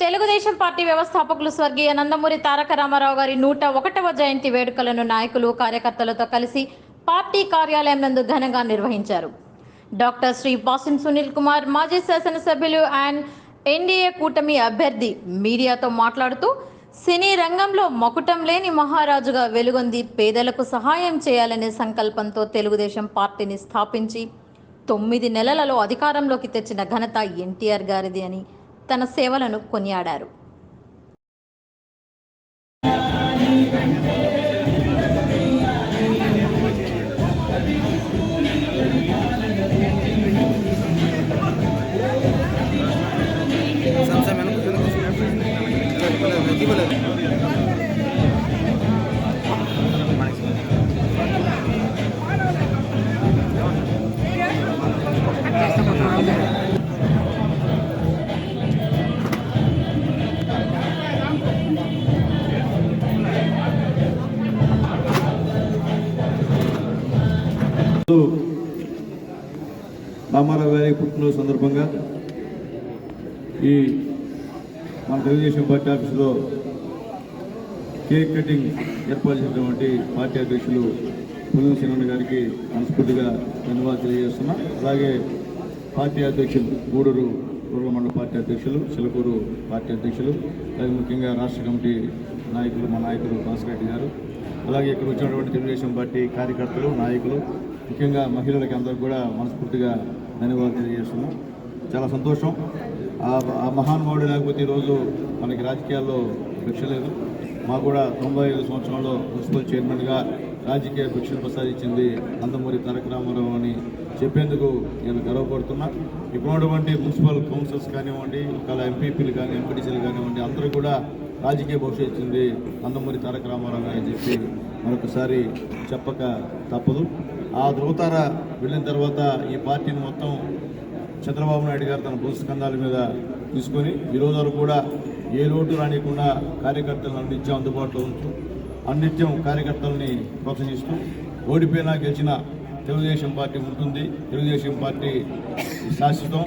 Telugu Desam party వ్యవస్థాపకులు స్వర్గీయ నందమూరి తారక రామారావు గారి నూట ఒకటవ జయంతి వేడుకలను నాయకులు కార్యకర్తలతో కలిసి పార్టీ కార్యాలయం నందు ఘనంగా నిర్వహించారు. డాక్టర్ శ్రీ బాసిన్ సునీల్ కుమార్ మాజీ శాసనసభ్యులు అండ్ ఎన్డీఏ కూటమి అభ్యర్థి మీడియాతో మాట్లాడుతూ సినీ రంగంలో మకుటం లేని మహారాజుగా వెలుగొంది పేదలకు సహాయం చేయాలనే సంకల్పంతో తెలుగుదేశం పార్టీని స్థాపించి తొమ్మిది నెలలలో అధికారంలోకి తెచ్చిన ఘనత ఎన్టీఆర్ గారిది అని తన సేవలను కొనియాడారు Thank you. వెనక సందర్భంగా ఈ మన తెలుగుదేశం పార్టీ ఆఫీసులో కేక్ కటింగ్ ఏర్పాటు చేసినటువంటి పార్టీ అధ్యక్షులు పుల్లం శ్రీనన్న గారికి మనస్ఫూర్తిగా ధన్యవాదాలు తెలియజేస్తున్నా. అలాగే పార్టీ అధ్యక్షులు గూడూరు పూర్వ మండల పార్టీ అధ్యక్షులు చిలకూరు పార్టీ అధ్యక్షులు అలాగే ముఖ్యంగా రాష్ట్ర కమిటీ నాయకులు మా నాయకులు భాస్కర్ రెడ్డి గారు అలాగే ఇక్కడ వచ్చినటువంటి తెలుగుదేశం పార్టీ కార్యకర్తలు నాయకులు ముఖ్యంగా మహిళలకి అందరూ కూడా మనస్ఫూర్తిగా ధన్యవాదాలు తెలియజేస్తున్నాం. చాలా సంతోషం. ఆ- ఆ మహానుభావుడు లేకపోతే ఈరోజు మనకి రాజకీయాల్లో భిక్ష లేదు. మాకు కూడా తొంభై ఐదు సంవత్సరంలో మున్సిపల్ చైర్మన్గా రాజకీయ భిక్షను ప్రసాదించింది నందమూరి తారక రామారావు అని చెప్పేందుకు నేను గర్వపడుతున్నా. ఇప్పుడు ఉన్నటువంటి మున్సిపల్ కౌన్సిల్స్ కానివ్వండి ఒకవేళ ఎంపీపీలు కానీ ఎంపీటీసీలు కానివ్వండి అందరూ కూడా రాజకీయ భవిష్యత్తు ఇచ్చింది నందమూరి తారక రామారావు అని చెప్పి మరొకసారి చెప్పక తప్పదు. ఆ ధృవతార వెళ్ళిన తర్వాత ఈ పార్టీని మొత్తం చంద్రబాబు నాయుడు గారు తన భూస్కంధాల మీద తీసుకొని ఈరోజు వరకు కూడా ఏ లోటు రానియకుండా కార్యకర్తలను అందించే అందుబాటులో ఉంటూ అన్నిత్యం కార్యకర్తల్ని ప్రోత్సహిస్తూ ఓడిపోయినా గెలిచిన తెలుగుదేశం పార్టీ ఉంటుంది. తెలుగుదేశం పార్టీ శాశ్వతం.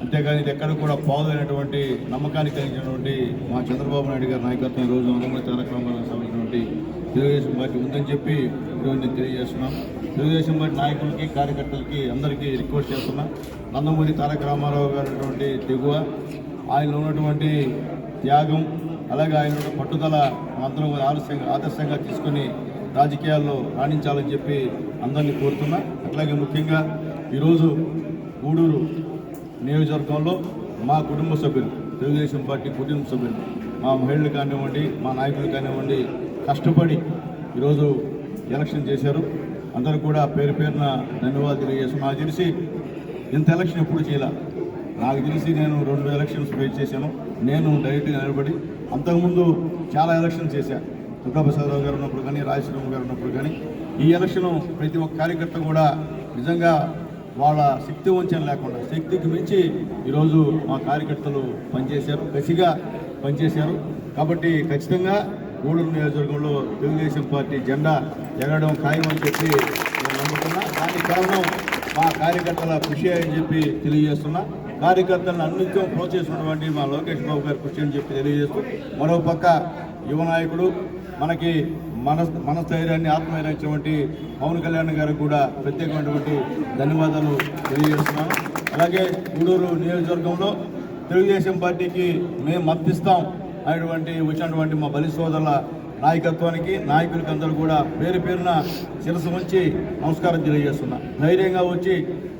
అంతేగాని ఇది ఎక్కడ కూడా పోదైనటువంటి నమ్మకాన్ని కలిగినటువంటి మా చంద్రబాబు నాయుడు గారి నాయకత్వం ఈరోజు రోజు కార్యక్రమాలకు సంబంధించినటువంటి తెలుగుదేశం పార్టీ ఉందని చెప్పి ఈరోజు నేను తెలియజేస్తున్నాం తెలుగుదేశం పార్టీ నాయకులకి కార్యకర్తలకి అందరికీ రిక్వెస్ట్ చేస్తున్నా. నందమూరి తారక రామారావు గారి దిగువ ఆయన ఆయనలో ఉన్నటువంటి త్యాగం అలాగే ఆయన పట్టుదల అందరం ఆలస్యంగా ఆదర్శంగా తీసుకొని రాజకీయాల్లో రాణించాలని చెప్పి అందరినీ కోరుతున్నా. అట్లాగే ముఖ్యంగా ఈరోజు గూడూరు నియోజకవర్గంలో మా కుటుంబ సభ్యులు తెలుగుదేశం పార్టీ కుటుంబ సభ్యులు మా మహిళలు కానివ్వండి మా నాయకులు కానివ్వండి కష్టపడి ఈరోజు ఎలక్షన్ చేశారు. అందరూ కూడా పేరు పేరున ధన్యవాదాలు తెలియజేస్తున్నాను నాకు తెలిసి ఇంత ఎలక్షన్ ఎప్పుడు చేయాల? నాకు తెలిసి నేను రెండు ఎలక్షన్స్ వెయిట్ చేశాను. నేను డైరెక్ట్గా నిలబడి అంతకుముందు చాలా ఎలక్షన్స్ చేశాను దుర్గాప్రసాదరావు గారు ఉన్నప్పుడు కానీ రాజశేఖరరావు గారు ఉన్నప్పుడు కానీ ఈ ఎలక్షన్ ప్రతి ఒక్క కార్యకర్త కూడా నిజంగా వాళ్ళ శక్తి వంచన లేకుండా శక్తికి మించి ఈరోజు మా కార్యకర్తలు పనిచేశారు కసిగా పనిచేశారు. కాబట్టి ఖచ్చితంగా గూడూరు నియోజకవర్గంలో తెలుగుదేశం పార్టీ జెండా ఎగరడం ఖాయం అని చెప్పి నేను నమ్ముతున్నా. దానికి కారణం మా కార్యకర్తల కృషి అని చెప్పి తెలియజేస్తున్నా. కార్యకర్తలను అన్నిత్యం ప్రోత్సహిస్తున్నటువంటి మా లోకేష్ బాబు గారి కృషి అని చెప్పి తెలియజేస్తూ మరో పక్క యువ నాయకుడు మనకి మన మనస్థైర్యాన్ని ఆత్మధైర్యం పవన్ కళ్యాణ్ గారికి కూడా ప్రత్యేకమైనటువంటి ధన్యవాదాలు తెలియజేస్తున్నాను. అలాగే గూడూరు నియోజకవర్గంలో తెలుగుదేశం పార్టీకి మేము మద్దతిస్తాం అనేటువంటి వచ్చినటువంటి మా బలి సోదరుల నాయకత్వానికి నాయకులకి అందరూ కూడా పేరు పేరున శిరసు ఉంచి నమస్కారం తెలియజేస్తున్నా. ధైర్యంగా వచ్చి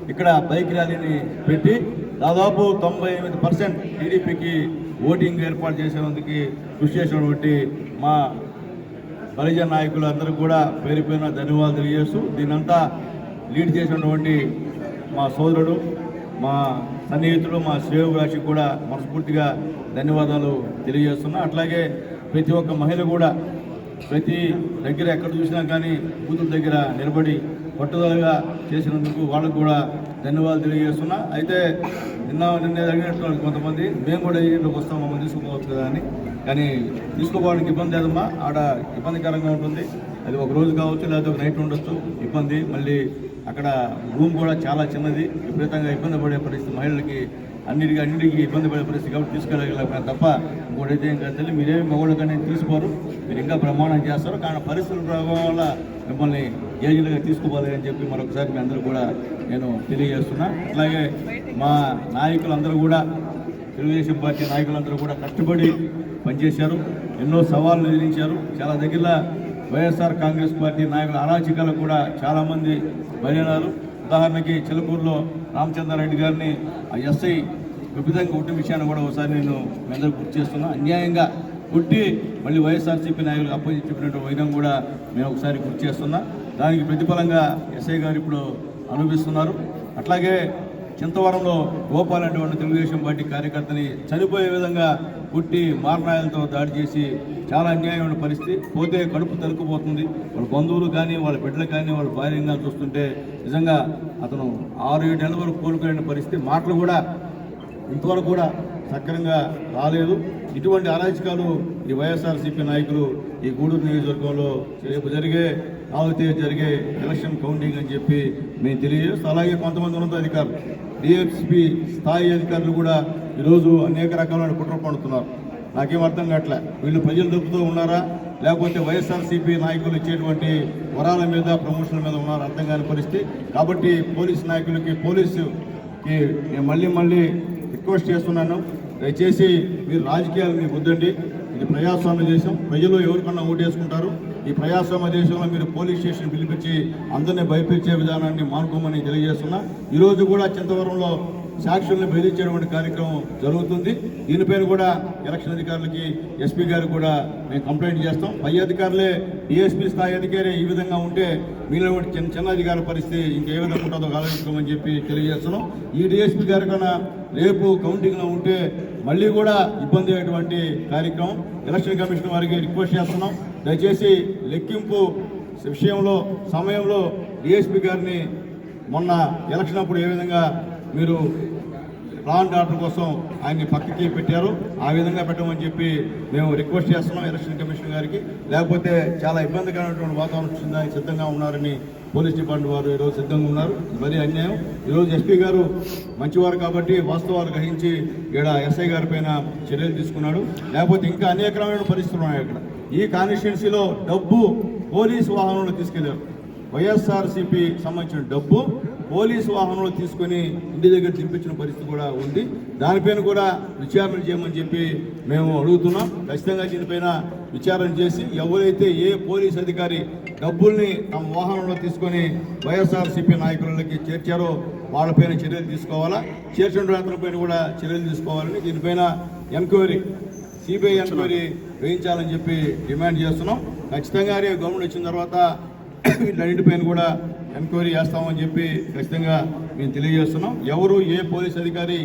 ఇక్కడ బైక్ ర్యాలీని పెట్టి దాదాపు తొంభై ఎనిమిది పర్సెంట్ టీడీపీకి ఓటింగ్ ఏర్పాటు చేసేందుకు కృషి చేసినటువంటి మా బలిజన నాయకులు అందరూ కూడా పేరు పేరున ధన్యవాదాలు తెలియజేస్తూ దీనంతా లీడ్ చేసినటువంటి మా సోదరుడు మా సన్నిహితుడు మా శ్రేయోభిలాషికి కూడా మనస్ఫూర్తిగా ధన్యవాదాలు తెలియజేస్తున్నా. అట్లాగే ప్రతి ఒక్క మహిళ కూడా ప్రతి దగ్గర ఎక్కడ చూసినా కానీ బూతుల దగ్గర నిలబడి పట్టుదలగా చేసినందుకు వాళ్ళకు కూడా ధన్యవాదాలు తెలియజేస్తున్నా. అయితే నిన్న నిన్న అడిగినట్టు కొంతమంది మేము కూడా ఏజెంట్లోకి వస్తాం మమ్మల్ని తీసుకోవచ్చు కదా అని. కానీ తీసుకోవడానికి ఇబ్బంది లేదమ్మా. ఆడ ఇబ్బందికరంగా ఉంటుంది. అది ఒక రోజు కావచ్చు లేకపోతే ఒక నైట్ ఉండొచ్చు. ఇబ్బంది. మళ్ళీ అక్కడ రూమ్ కూడా చాలా చిన్నది. విపరీతంగా ఇబ్బంది పడే పరిస్థితి. మహిళలకి అన్నిటికీ అన్నిటికీ ఇబ్బంది పడే పరిస్థితి కాబట్టి తీసుకెళ్ళగలిగిన తప్ప ఇంకోటైతే ఇంకా తెలియదు మీరేమి మగవాళ్ళు కానీ తీసుకోరు. మీరు ఇంకా ప్రమాణం చేస్తారు. కానీ పరిస్థితుల ప్రభావం వల్ల మిమ్మల్ని ఏజెంట్గా తీసుకోవాలి అని చెప్పి మరొకసారి మీ అందరూ కూడా నేను తెలియజేస్తున్నా. అట్లాగే మా నాయకులందరూ కూడా తెలుగుదేశం పార్టీ నాయకులందరూ కూడా కష్టపడి పనిచేశారు. ఎన్నో సవాళ్ళు ఎదిరించారు. చాలా దగ్గర వైఎస్ఆర్ కాంగ్రెస్ పార్టీ నాయకుల అరాచకాలకు కూడా చాలామంది బలినారు ఉదాహరణకి చిలకూరులో రామచంద్రారెడ్డి గారిని ఆ ఎస్ఐ విభిదంగా కొట్టిన విషయాన్ని కూడా ఒకసారి నేను మీ అందరూ గుర్తు చేస్తున్నా. అన్యాయంగా కొట్టి మళ్ళీ వైఎస్ఆర్సీపీ నాయకులు అప్పగించి చెప్పినట్టు వైద్యం కూడా మేము ఒకసారి గుర్తు చేస్తున్నా. దానికి ప్రతిఫలంగా ఎస్ఐ గారు ఇప్పుడు అనుభవిస్తున్నారు అట్లాగే చింతవరంలో గోపాల్ అటువంటి తెలుగుదేశం పార్టీ కార్యకర్తని చనిపోయే విధంగా పుట్టి మారణాయాలతో దాడి చేసి చాలా అన్యాయమైన పరిస్థితి. పోతే కడుపు తరుక్కుపోతుంది. వాళ్ళ బంధువులు కానీ వాళ్ళ బిడ్డలు కానీ వాళ్ళ భార్యంగా చూస్తుంటే నిజంగా అతను ఆరు ఏడు నెలల వరకు కోలుకోలేని పరిస్థితి. మాటలు కూడా ఇంతవరకు కూడా సక్రమంగా రాలేదు. ఇటువంటి అరాచకాలు ఈ వైఎస్ఆర్సీపీ నాయకులు ఈ గూడూరు నియోజకవర్గంలో రేపు జరిగే నాలుగు జరిగే ఎలక్షన్ కౌంటింగ్ అని చెప్పి మేము తెలియజేస్తాం అలాగే కొంతమంది ఉన్నతాధికారులు డిఎఫ్సిపి స్థాయి అధికారులు కూడా ఈరోజు అనేక రకాలైన కుట్ర పండుతున్నారు. నాకేం అర్థం కావట్లే. వీళ్ళు ప్రజలు దొరుకుతూ ఉన్నారా? లేకపోతే వైఎస్ఆర్సీపీ నాయకులు ఇచ్చేటువంటి వరాల మీద ప్రమోషన్ల మీద ఉన్నారు? అర్థం కాని పరిస్థితి. కాబట్టి పోలీస్ నాయకులకి పోలీసుకి నేను మళ్ళీ మళ్ళీ రిక్వెస్ట్ చేస్తున్నాను. దయచేసి మీరు రాజకీయాలు మీకు వద్దండి. ఇది ప్రజాస్వామ్య దేశం. ప్రజలు ఎవరికన్నా ఓటేసుకుంటారు. ఈ ప్రజాస్వామ్య దేశంలో మీరు పోలీస్ స్టేషన్ పిలిపించి అందరినీ భయపించే విధానాన్ని మానుకోమని తెలియజేస్తున్నా. ఈరోజు కూడా చింతవరంలో సాక్షుల్ని బెదిరించేటువంటి కార్యక్రమం జరుగుతుంది. దీనిపైన కూడా ఎలక్షన్ అధికారులకి ఎస్పీ గారు కూడా మేము కంప్లైంట్ చేస్తాం. పై అధికారులే డిఎస్పీ స్థాయి అధికారి ఈ విధంగా ఉంటే మీలో చిన్న చిన్న అధికారుల పరిస్థితి ఇంకే విధంగా ఉంటుందో ఆలోచించుకోమని చెప్పి తెలియజేస్తున్నాం. ఈ డిఎస్పీ గారి కన్నా రేపు కౌంటింగ్లో ఉంటే మళ్ళీ కూడా ఇబ్బంది అయ్యేటువంటి కార్యక్రమం. ఎలక్షన్ కమిషన్ వారికి రిక్వెస్ట్ చేస్తున్నాం. దయచేసి లెక్కింపు విషయంలో సమయంలో డిఎస్పీ గారిని మొన్న ఎలక్షన్ అప్పుడు ఏ విధంగా మీరు లా అండ్ ఆర్డర్ కోసం ఆయన్ని పక్కకి పెట్టారు ఆ విధంగా పెట్టమని చెప్పి మేము రిక్వెస్ట్ చేస్తున్నాం ఎలక్షన్ కమిషన్ గారికి. లేకపోతే చాలా ఇబ్బందికరమైనటువంటి వాతావరణం వచ్చిందని సిద్ధంగా ఉన్నారని పోలీస్ డిపార్ట్మెంట్ వారు ఈరోజు సిద్ధంగా ఉన్నారు. మరి అన్యాయం. ఈరోజు ఎస్పీ గారు మంచివారు కాబట్టి వాస్తవాలు గ్రహించి ఇక్కడ ఎస్ఐ గారి పైన చర్యలు తీసుకున్నాడు. లేకపోతే ఇంకా అనేకమైన పరిస్థితులు ఉన్నాయి ఇక్కడ ఈ కాన్స్టిట్యున్సీలో డబ్బు పోలీసు వాహనంలో తీసుకెళ్ళారు. వైఎస్ఆర్సీపీ సంబంధించిన డబ్బు పోలీసు వాహనంలో తీసుకొని ఇంటి దగ్గర దింపించిన పరిస్థితి కూడా ఉంది. దానిపైన కూడా విచారణ చేయమని చెప్పి మేము అడుగుతున్నాం. ఖచ్చితంగా దీనిపైన విచారణ చేసి ఎవరైతే ఏ పోలీస్ అధికారి డబ్బుల్ని తమ వాహనంలో తీసుకొని వైఎస్ఆర్సీపీ నాయకులకి చేర్చారో వాళ్ళపైన చర్యలు తీసుకోవాలా? చేర్చిన పైన కూడా చర్యలు తీసుకోవాలని దీనిపైన ఎంక్వైరీ సిబిఐ ఎంక్వైరీ వేయించాలని చెప్పి డిమాండ్ చేస్తున్నాం. ఖచ్చితంగా రేపు గవర్నమెంట్ వచ్చిన తర్వాత వీటన్నిటిపైన కూడా ఎంక్వైరీ చేస్తామని చెప్పి ఖచ్చితంగా మేము తెలియజేస్తున్నాం. ఎవరు ఏ పోలీస్ అధికారి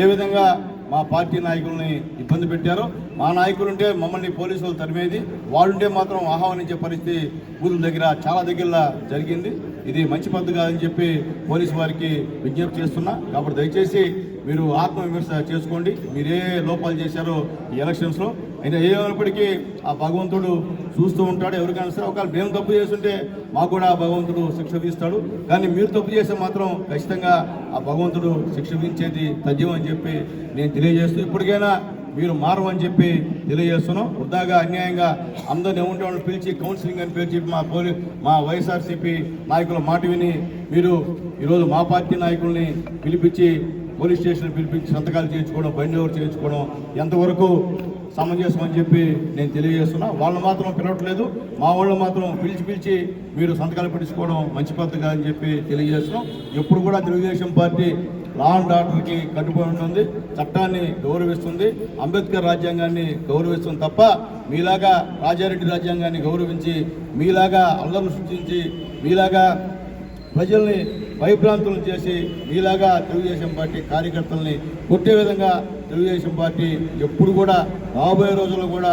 ఏ విధంగా మా పార్టీ నాయకుల్ని ఇబ్బంది పెట్టారు. మా నాయకులు ఉంటే మమ్మల్ని పోలీసులు తరిమేది. వాళ్ళుంటే మాత్రం ఆహ్వానించే పరిస్థితి బూతుల దగ్గర చాలా దగ్గర జరిగింది. ఇది మంచి పద్ధతి కాదని చెప్పి పోలీసు వారికి విజ్ఞప్తి చేస్తున్నా. కాబట్టి దయచేసి మీరు ఆత్మవిమర్శ చేసుకోండి. మీరే లోపాలు చేశారో ఈ ఎలక్షన్స్లో. అయినా ఏమైనప్పటికీ ఆ భగవంతుడు చూస్తూ ఉంటాడు. ఎవరికైనా సరే ఒకవేళ మేము తప్పు చేస్తుంటే మాకు కూడా ఆ భగవంతుడు శిక్ష విధిస్తాడు. కానీ మీరు తప్పు చేస్తే మాత్రం ఖచ్చితంగా ఆ భగవంతుడు శిక్ష విధించేది తథ్యం అని చెప్పి నేను తెలియజేస్తూ ఇప్పటికైనా మీరు మారమని చెప్పి తెలియజేస్తున్నాం. వృధాగా అన్యాయంగా అందరిని ఏముంటే వాళ్ళని పిలిచి కౌన్సిలింగ్ అని పిలిచి మా పోలీ మా వైఎస్ఆర్సీపీ నాయకుల మాట విని మీరు ఈరోజు మా పార్టీ నాయకుల్ని పిలిపించి పోలీస్ స్టేషన్ పిలిపించి సంతకాలు చేయించుకోవడం బండి ఓవర్ చేయించుకోవడం ఎంతవరకు సమంజసం అని చెప్పి నేను తెలియజేస్తున్నా. వాళ్ళు మాత్రం పిలవట్లేదు. మా వాళ్ళు మాత్రం పిలిచి పిలిచి మీరు సంతకాలు పెట్టించుకోవడం మంచి పద్ధతి కాదని చెప్పి తెలియజేస్తున్నాం. ఎప్పుడు కూడా తెలుగుదేశం పార్టీ లా అండ్ ఆర్డర్కి కట్టుబడి ఉంటుంది. చట్టాన్ని గౌరవిస్తుంది. అంబేద్కర్ రాజ్యాంగాన్ని గౌరవిస్తుంది తప్ప మీలాగా రాజారెడ్డి రాజ్యాంగాన్ని గౌరవించి మీలాగా అల్లర్లు సృష్టించి మీలాగా ప్రజల్ని భయభ్రాంతులు చేసి మీలాగా తెలుగుదేశం పార్టీ కార్యకర్తల్ని కొట్టే విధంగా తెలుగుదేశం పార్టీ ఎప్పుడు కూడా రాబోయే రోజుల్లో కూడా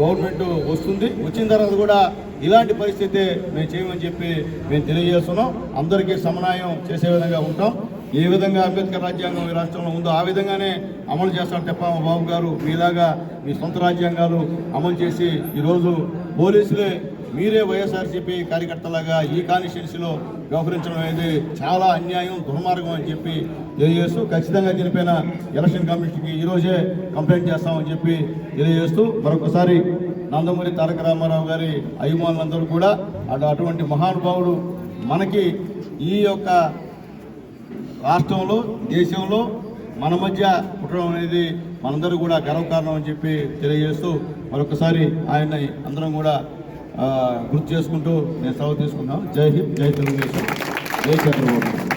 గవర్నమెంట్ వస్తుంది. వచ్చిన తర్వాత కూడా ఇలాంటి పరిస్థితి మేము చేయమని చెప్పి మేము తెలియజేస్తున్నాం. అందరికీ సమన్వయం చేసే విధంగా ఉంటాం. ఏ విధంగా అంబేద్కర్ రాజ్యాంగం ఈ రాష్ట్రంలో ఉందో ఆ విధంగానే అమలు చేస్తాడు తప్ప మా బాబు గారు మీలాగా మీ సొంత రాజ్యాంగాలు అమలు చేసి ఈరోజు పోలీసులే మీరే వైఎస్ఆర్సీపీ కార్యకర్తలాగా ఈ కాన్స్టిట్యున్సీలో వ్యవహరించడం అనేది చాలా అన్యాయం దుర్మార్గం అని చెప్పి తెలియజేస్తూ ఖచ్చితంగా చనిపోయిన ఎలక్షన్ కమిషన్కి ఈరోజే కంప్లైంట్ చేస్తామని చెప్పి తెలియజేస్తూ మరొకసారి నందమూరి తారక రామారావు గారి అభిమానులందరూ కూడా అటు అటువంటి మహానుభావుడు మనకి ఈ యొక్క రాష్ట్రంలో దేశంలో మన మధ్య పుట్టడం అనేది మనందరూ కూడా గర్వకారణం అని చెప్పి తెలియజేస్తూ మరొకసారి ఆయన్ని అందరం కూడా గుర్తు చేసుకుంటూ నేను సెలవు తీసుకున్నాను జై హింద్ జై తెలుగుదేశం. జై చంద్రబాబు